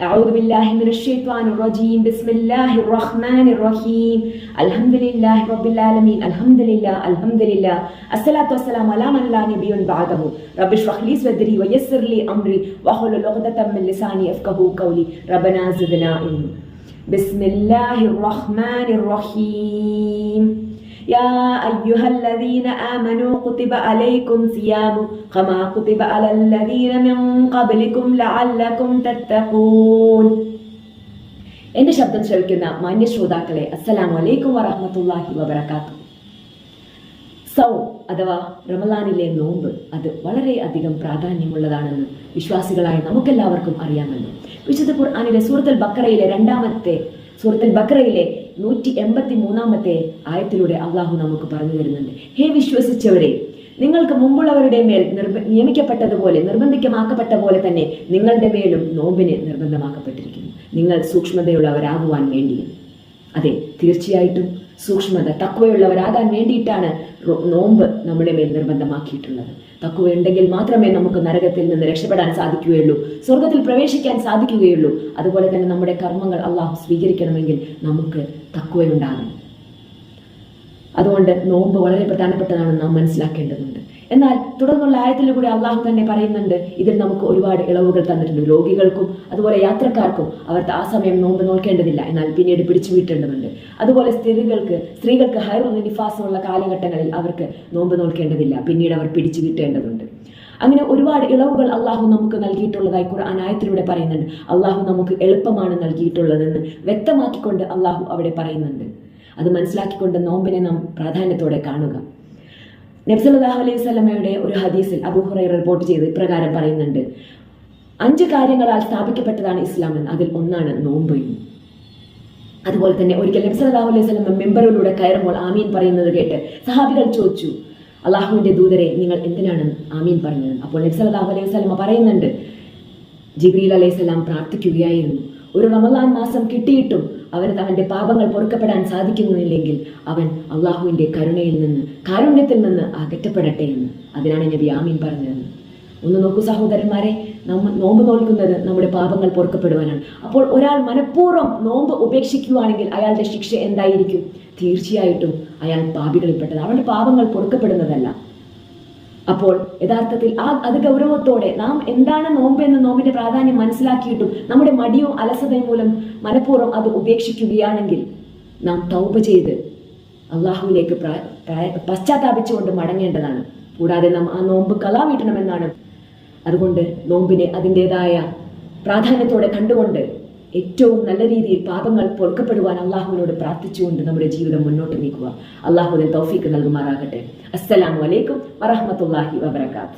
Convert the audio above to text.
أعوذ بالله من الشيطان الرجيم. بسم الله الرحمن الرحيم. الحمد لله رب العالمين. الحمد لله الحمد لله الصلاة والسلام على من لا نبي بعده. رب اشرح لي صدري ويسر لي أمري. وأحلل عقدة من لساني يفقه قولي. ربنا زدنا علما. بسم الله الرحمن الرحيم يا أيها الذين آمنوا كتب عليكم صيام كما كتب على الذين من قبلكم لعلكم تتقون എന്റെ ശബ്ദം ശ്രവിക്കുന്ന മാന്യ ശ്രോതാക്കളെ അസ്സലാമു അലൈക്കും വറഹ്മത്തുള്ളാഹി വബറകാതുഹു സൗ അഥവാ റമലാനിലെ നോമ്പ് അത് വളരെ അധികം പ്രാധാന്യമുള്ളതാണെന്ന് വിശ്വാസികളായ നമുക്കെല്ലാവർക്കും അറിയാമല്ലോ. വിശുദ്ധ ഖുർആാനിലെ സൂറത്തുൽ ബക്കറയിലെ രണ്ടാമത്തെ സൂറത്തുൽ ബക്കറയിലെ നൂറ്റി എൺപത്തി മൂന്നാമത്തെ ആയത്തിലൂടെ അള്ളാഹു നമുക്ക് പറഞ്ഞു തരുന്നുണ്ട്. ഹേ വിശ്വസിച്ചവരെ നിങ്ങൾക്ക് മുമ്പുള്ളവരുടെ മേൽ നിർബ നിയമിക്കപ്പെട്ടതുപോലെ നിർബന്ധിക്കമാക്കപ്പെട്ട പോലെ തന്നെ നിങ്ങളുടെ മേലും നോമ്പിന് നിർബന്ധമാക്കപ്പെട്ടിരിക്കുന്നു. നിങ്ങൾ സൂക്ഷ്മതയുള്ളവരാകുവാൻ വേണ്ടിയും അതെ തീർച്ചയായിട്ടും സൂക്ഷ്മത തക്കുവയുള്ളവരാകാൻ വേണ്ടിയിട്ടാണ് നോമ്പ് നമ്മുടെ മേൽ നിർബന്ധമാക്കിയിട്ടുള്ളത്. തക്കുവ ഉണ്ടെങ്കിൽ മാത്രമേ നമുക്ക് നരകത്തിൽ നിന്ന് രക്ഷപ്പെടാൻ സാധിക്കുകയുള്ളൂ സ്വർഗത്തിൽ പ്രവേശിക്കാൻ സാധിക്കുകയുള്ളൂ. അതുപോലെ തന്നെ നമ്മുടെ കർമ്മങ്ങൾ അള്ളാഹു സ്വീകരിക്കണമെങ്കിൽ നമുക്ക് തക്കുവയുണ്ടാകണം അതുകൊണ്ട് നോമ്പ് വളരെ പ്രധാനപ്പെട്ടതാണെന്ന് നാം മനസ്സിലാക്കേണ്ടതുണ്ട്. എന്നാൽ തുടർന്നുള്ള ആയത്തിൽ കൂടി അള്ളാഹു തന്നെ പറയുന്നുണ്ട് ഇതിൽ നമുക്ക് ഒരുപാട് ഇളവുകൾ തന്നിട്ടുണ്ട്. രോഗികൾക്കും അതുപോലെ യാത്രക്കാർക്കും അവർ ആ സമയം നോമ്പ് നോക്കേണ്ടതില്ല എന്നാൽ പിന്നീട് പിടിച്ചു വീട്ടേണ്ടതുണ്ട്. അതുപോലെ സ്ത്രീകൾക്ക് സ്ത്രീകൾക്ക് ഹൈറും നിഫാസമുള്ള കാലഘട്ടങ്ങളിൽ അവർക്ക് നോമ്പ് നോക്കേണ്ടതില്ല പിന്നീട് അവർ പിടിച്ചു വീട്ടേണ്ടതുണ്ട്. അങ്ങനെ ഒരുപാട് ഇളവുകൾ അള്ളാഹു നമുക്ക് നൽകിയിട്ടുള്ളതായി ഖുർആൻ ആയത്തിലൂടെ പറയുന്നുണ്ട്. അള്ളാഹു നമുക്ക് എളുപ്പമാണ് നൽകിയിട്ടുള്ളതെന്ന് വ്യക്തമാക്കിക്കൊണ്ട് അള്ളാഹു അവിടെ പറയുന്നുണ്ട്. അത് മനസ്സിലാക്കിക്കൊണ്ട് നോമ്പിനെ നാം പ്രാധാന്യത്തോടെ കാണുക. നബ്സല്ലാഹു അലൈഹി സ്വലമയുടെ ഒരു ഹദീസിൽ അബൂഹുറൈ റിപ്പോർട്ട് ചെയ്ത് ഇപ്രകാരം പറയുന്നുണ്ട്. അഞ്ച് കാര്യങ്ങളാൽ സ്ഥാപിക്കപ്പെട്ടതാണ് ഇസ്ലാം എന്ന്. അതിൽ ഒന്നാണ് നോമ്പ്. അതുപോലെ തന്നെ ഒരിക്കൽ നബി സല്ലല്ലാഹു അലൈഹി വസല്ലം മെമ്പറിലൂടെ കയറുമ്പോൾ ആമീൻ പറയുന്നത് കേട്ട് സഹാബികൾ ചോദിച്ചു അള്ളാഹുവിന്റെ ദൂതരെ നിങ്ങൾ എന്തിനാണ് ആമീൻ പറഞ്ഞത്? അപ്പോൾ നബി സല്ലല്ലാഹു അലൈഹി സ്വലമ പറയുന്നുണ്ട് ജിബ്രീൽ അലൈഹി സ്വലാം പ്രാർത്ഥിക്കുകയായിരുന്നു. ഒരു റമദാൻ മാസം കിട്ടിയിട്ടും അവന് തന്റെ പാപങ്ങൾ പൊറുക്കപ്പെടാൻ സാധിക്കുന്നില്ലെങ്കിൽ അവൻ അള്ളാഹുവിന്റെ കരുണയിൽ നിന്ന് കാരുണ്യത്തിൽ നിന്ന് അകറ്റപ്പെടട്ടെ എന്ന്. അതിനാണ് നബി ആമീൻ പറഞ്ഞത്. ഒന്ന് നോക്കൂ സഹോദരന്മാരെ നമ്മ നോമ്പ് നോൽക്കുന്നത് നമ്മുടെ പാപങ്ങൾ പൊറുക്കപ്പെടുവാനാണ്. അപ്പോൾ ഒരാൾ മനഃപൂർവം നോമ്പ് ഉപേക്ഷിക്കുകയാണെങ്കിൽ അയാളുടെ ശിക്ഷ എന്തായിരിക്കും? തീർച്ചയായിട്ടും അയാൾ പാപികളിൽപ്പെട്ടത് അവന്റെ പാപങ്ങൾ പൊറുക്കപ്പെടുന്നതല്ല. അപ്പോൾ യഥാർത്ഥത്തിൽ ആ അത് ഗൗരവത്തോടെ നാം എന്താണ് നോമ്പ് എന്ന് നോമ്പിന്റെ പ്രാധാന്യം മനസ്സിലാക്കിയിട്ടും നമ്മുടെ മടിയോ അലസതയും മൂലം മനഃപൂർവം അത് ഉപേക്ഷിക്കുകയാണെങ്കിൽ നാം തൗപ ചെയ്ത് അള്ളാഹുവിലേക്ക് പശ്ചാത്താപിച്ചുകൊണ്ട് മടങ്ങേണ്ടതാണ്. കൂടാതെ നാം ആ നോമ്പ് കലാ വീട്ടണമെന്നാണ് അതുകൊണ്ട് നോമ്പിനെ അതിന്റെതായ പ്രാധാന്യത്തോടെ കണ്ടുകൊണ്ട് ഏറ്റവും നല്ല രീതിയിൽ പാപങ്ങൾ പൊറുക്കപ്പെടുവാൻ അള്ളാഹുവിനോട് പ്രാർത്ഥിച്ചുകൊണ്ട് നമ്മുടെ ജീവിതം മുന്നോട്ട് നീക്കുക. അള്ളാഹുവിന് തൗഫീക്ക് നൽകുമാറാകട്ടെ. അസ്സലാമു അലൈക്കും വറഹ്മത്തുള്ളാഹി വബറകാത്ത്